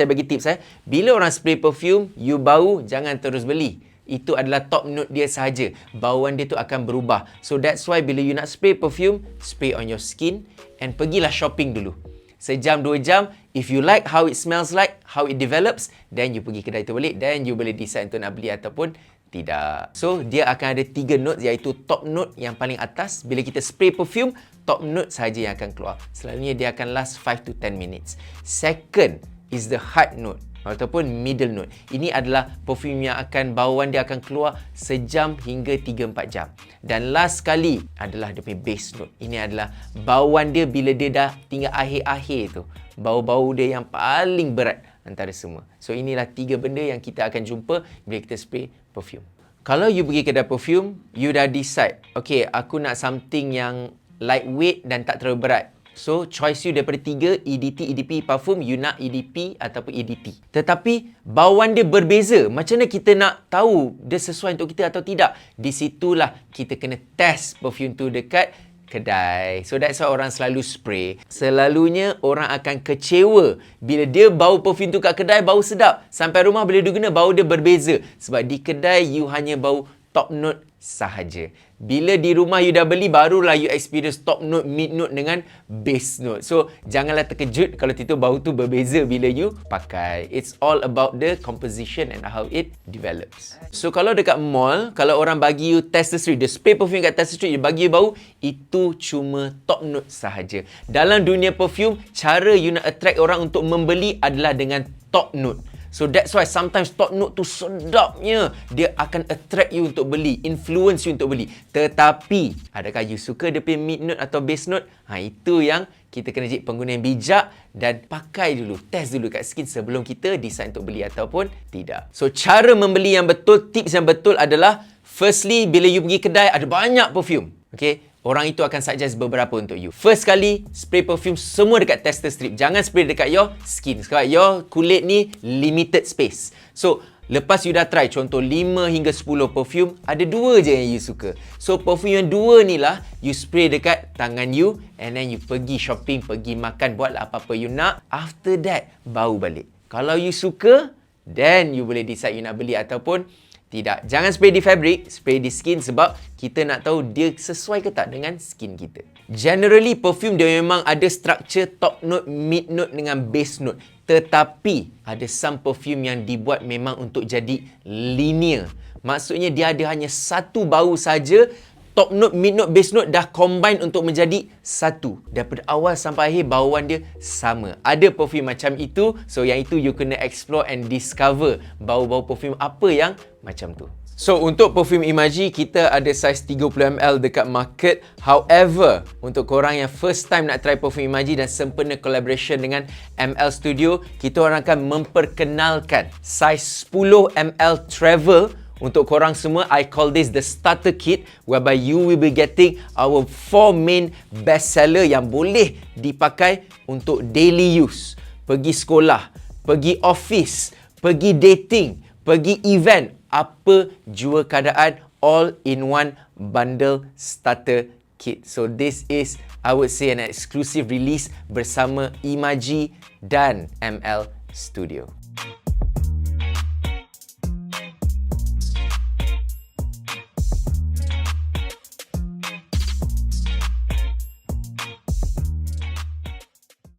Saya bagi tips eh. Bila orang spray perfume, you bau, jangan terus beli. Itu adalah top note dia sahaja. Bauan dia tu akan berubah. So that's why bila you nak spray perfume, spray on your skin and pergilah shopping dulu. Sejam, dua jam, if you like how it smells like, how it develops, then you pergi kedai tu balik, then you boleh decide untuk nak beli ataupun tidak. So, dia akan ada tiga note iaitu top note yang paling atas. Bila kita spray perfume, top note sahaja yang akan keluar. Selalunya dia akan last 5 to 10 minutes. Second is the hard note ataupun middle note. Ini adalah perfume yang akan bauan dia akan keluar sejam hingga 3-4 jam. Dan last sekali adalah dia punya base note. Ini adalah bauan dia bila dia dah tinggal akhir-akhir tu. Bau-bau dia yang paling berat antara semua. So inilah tiga benda yang kita akan jumpa bila kita spray perfume. Kalau you pergi kedai perfume, you dah decide, okay, aku nak something yang lightweight dan tak terlalu berat. So, choice you daripada tiga, EDT, EDP, parfum, you nak EDP ataupun EDT. Tetapi, bauan dia berbeza. Macam mana kita nak tahu dia sesuai untuk kita atau tidak? Di situlah kita kena test perfume tu dekat kedai. So that's why orang selalu spray. Selalunya orang akan kecewa bila dia bau perfume tu kat kedai bau sedap. Sampai rumah bila dia guna bau dia berbeza. Sebab di kedai you hanya bau top note sahaja. Bila di rumah you dah beli barulah you experience top note, mid note dengan base note. So janganlah terkejut kalau tiba bau tu berbeza bila you pakai. It's all about the composition and how it develops. So kalau dekat mall, kalau orang bagi you test street, the spray perfume kat test street, you bagi you bau, itu cuma top note sahaja. Dalam dunia perfume, cara you nak attract orang untuk membeli adalah dengan top note. So that's why sometimes top note tu sedapnya dia akan attract you untuk beli, influence you untuk beli. Tetapi adakah you suka dia punya mid note atau base note? Ha itu yang kita kena jadi pengguna yang bijak dan pakai dulu, test dulu kat skin sebelum kita decide untuk beli ataupun tidak. So cara membeli yang betul, tips yang betul adalah firstly bila you pergi kedai ada banyak perfume. Okay, orang itu akan suggest beberapa untuk you. First kali, spray perfume semua dekat tester strip. Jangan spray dekat your skin. Sebab your kulit ni limited space. So, lepas you dah try contoh 5 hingga 10 perfume, ada dua je yang you suka. So, perfume yang dua ni lah, you spray dekat tangan you and then you pergi shopping, pergi makan, buat apa-apa you nak. After that, bau balik. Kalau you suka, then you boleh decide you nak beli ataupun tidak. Jangan spray di fabric, spray di skin sebab kita nak tahu dia sesuai ke tak dengan skin kita. Generally, perfume dia memang ada structure top note, mid note dengan base note. Tetapi, ada some perfume yang dibuat memang untuk jadi linear. Maksudnya dia ada hanya satu bau saja top note, mid note, base note dah combine untuk menjadi satu. Daripada awal sampai akhir bauan dia sama. Ada perfume macam itu, so yang itu you kena explore and discover bau-bau perfume apa yang macam tu. So untuk perfume Imaji kita ada saiz 30ml dekat market. However, untuk korang yang first time nak try perfume Imaji dan sempena collaboration dengan ML Studio, kita orang akan memperkenalkan saiz 10ml travel untuk korang semua, I call this the starter kit whereby you will be getting our four main best seller yang boleh dipakai untuk daily use. Pergi sekolah, pergi office, pergi dating, pergi event, apa jua keadaan all in one bundle starter kit. So this is I would say an exclusive release bersama Imaji dan ML Studio.